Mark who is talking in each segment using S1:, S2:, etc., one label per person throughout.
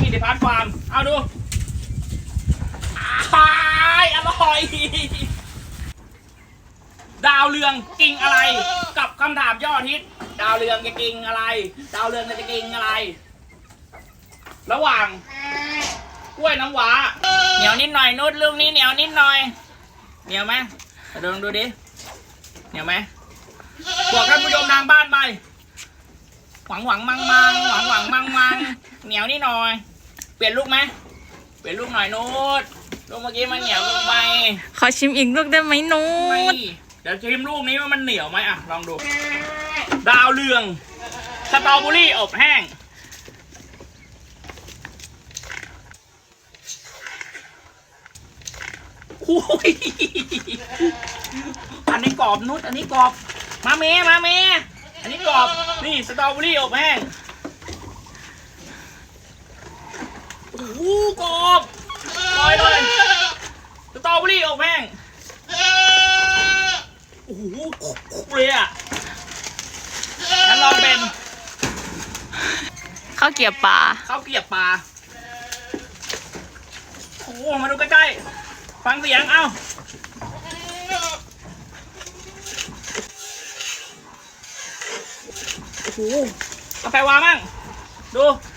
S1: กิติพัฒน์ฟาร์มเอาดูอายอร่อย ดาวเรืองกิงอะไร กับคำถามยอดฮิต ดาวเรืองจะกิงอะไร ดาวเรืองจะกิงอะไร ระหว่างกล้วยน้ำว้า เหนียวนิดหน่อยนุดลูกนี้เหนียวนิดหน่อย เหนียวไหมดูดูดิ เหนียวไหมบอกท่านผู้ชมทางบ้านไปหวังหวังมังมังหวังหวังมังมังเหนียวนิดหน่อย เปลี่ยนลูกไหมเปลี่ยนลูกหน่อยนุดลูกเมื่อกี้มันเหนียวลงไป
S2: ขอชิมอีกลูกได้ไหมนู
S1: ไม่
S2: ด
S1: เดี๋ยวชิมลูกนี้ว่ามันเหนียวไหมอะลองดู ดาวเรืองสตรอเบอรี่อบแห้งโอ้ย อันนี้กรอบนุชอันนี้กรอบ มาเมมาเมอันนี้กรอบ นี่สตรอเบอรี่อบแห้ง โอ้โหกรอบลอยเลยสตรอเบอรี่อบแห้งโอ้โหเลยอะงั้นลองเป็น
S2: ข้าวเกรียบปลา
S1: ข้าวเกรียบปลาโอ้โหมาดูใกล้ๆฟังเสียงเอ้าโอ้โหกาแฟวามั่งดูเป็น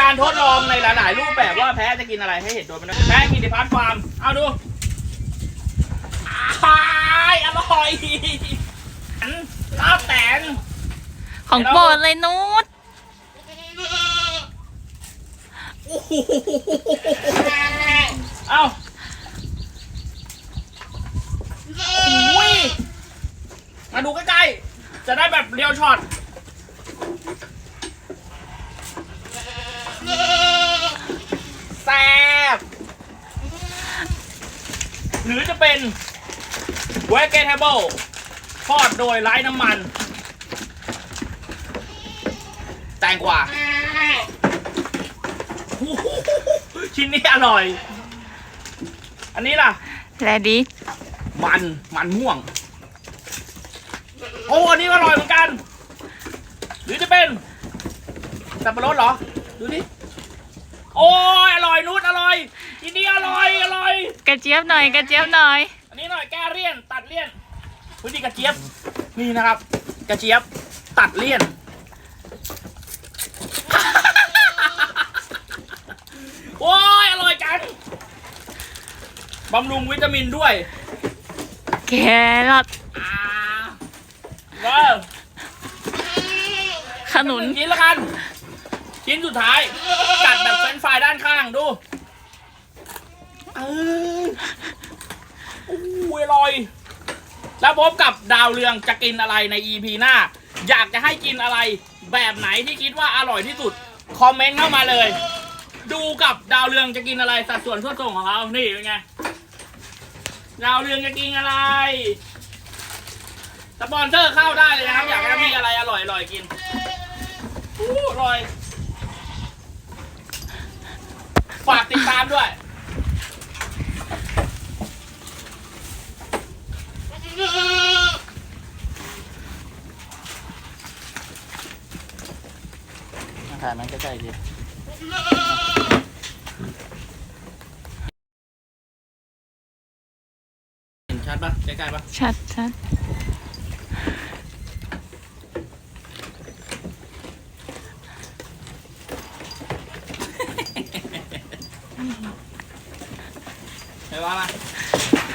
S1: การทดลองในหลาย ๆ รูปแบบว่าแพ้จะกินอะไรให้เห็นโดยมันแพ้กินในพาร์ทฟาร์มเอาดูอายอร่อยข้าวแตน
S2: ของโปรดเลยนูด
S1: โอ้โหเอาโอ้ยมาดูใกล้ๆ จะได้แบบเรียวช็อต แซ่บ หรือ จะเป็น vegetable ทอดโดยไร้น้ำมัน แตงกวาโอ้โหชิ้นนี้อร่อย อันนี้ล่ะ
S2: แลดี
S1: มันมันม่วง โอ้อันนี้ก็อร่อยเหมือนกัน หรือจะเป็นสับปะรดเหรอ ดูดิ โอ้ยอร่อยนุชอร่อย ชิ้นนี้อร่อยอร่อย
S2: กระเจี๊ยบหน่อยกระเจี๊ยบหน่อย
S1: อันนี้หน่อยแก้เลี่ยนตัดเลี่ยนพื้นที่กระเจี๊ยบนี่นะครับ กระเจี๊ยบตัดเลี่ยน โอ้ยอร่อยจังบำรุงวิตามินด้วย
S2: แครอท
S1: อ่าว้าว
S2: ขนุน
S1: หงชิ้นละกัน ชิ้นสุดท้ายกัดแบบเฟรนช์ฟรายด้านข้างดู เออโอ้ยอร่อย แล้วพบกับดาวเรืองจะกินอะไรใน EP หน้า อยากจะให้กินอะไร แบบไหนที่คิดว่าอร่อยที่สุด คอมเมนต์เข้ามาเลย ดูกับดาวเรืองจะกินอะไรสัดส่วนทั่วส่งของเรา นี่เป็นไง ดาวเรืองจะกินอะไร สปอนเซอร์เข้าได้เลยนะครับ อยากให้มีอะไรอร่อยอร่อยๆกินอู้อร่อย ฝากติดตามด้วย มา ถ่ายมันใกล้ๆดิเห็นชัดปะใกล้ๆปะ
S2: ชัดชัด
S1: ไปว่ามา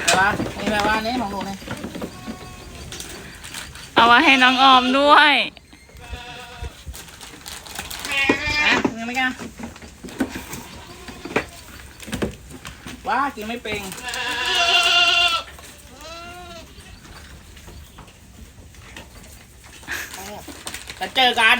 S1: ไปว่านี่ไปว่านี่ของหนูนี่
S2: เอาไว้ให้น้องออมด้วย
S1: อะยังไม่กันว้ากินไม่เป็นแล้วเจอกัน